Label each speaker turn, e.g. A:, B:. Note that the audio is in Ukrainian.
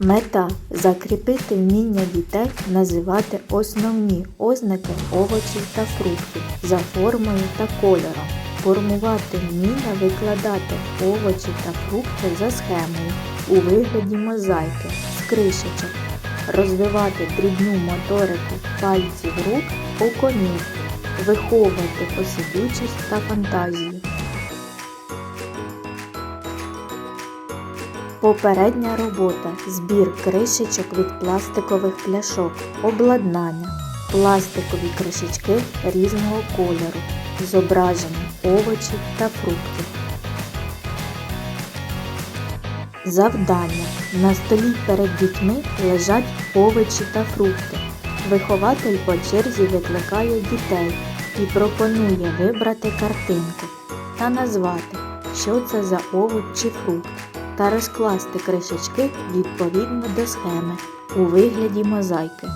A: Мета закріпити вміння дітей називати основні ознаки овочів та фруктів за формою та кольором, формувати вміння викладати овочі та фрукти за схемою у вигляді мозаїки з кришечок, розвивати дрібну моторику пальців рук у комір, виховувати посидючість та фантазію. Попередня робота. Збір кришечок від пластикових пляшок. Обладнання. Пластикові кришечки різного кольору. Зображення овочів та фруктів. Завдання. На столі перед дітьми лежать овочі та фрукти. Вихователь по черзі викликає дітей і пропонує вибрати картинку та назвати, що це за овоч чи фрукт, та розкласти кришечки відповідно до схеми у вигляді мозаїки.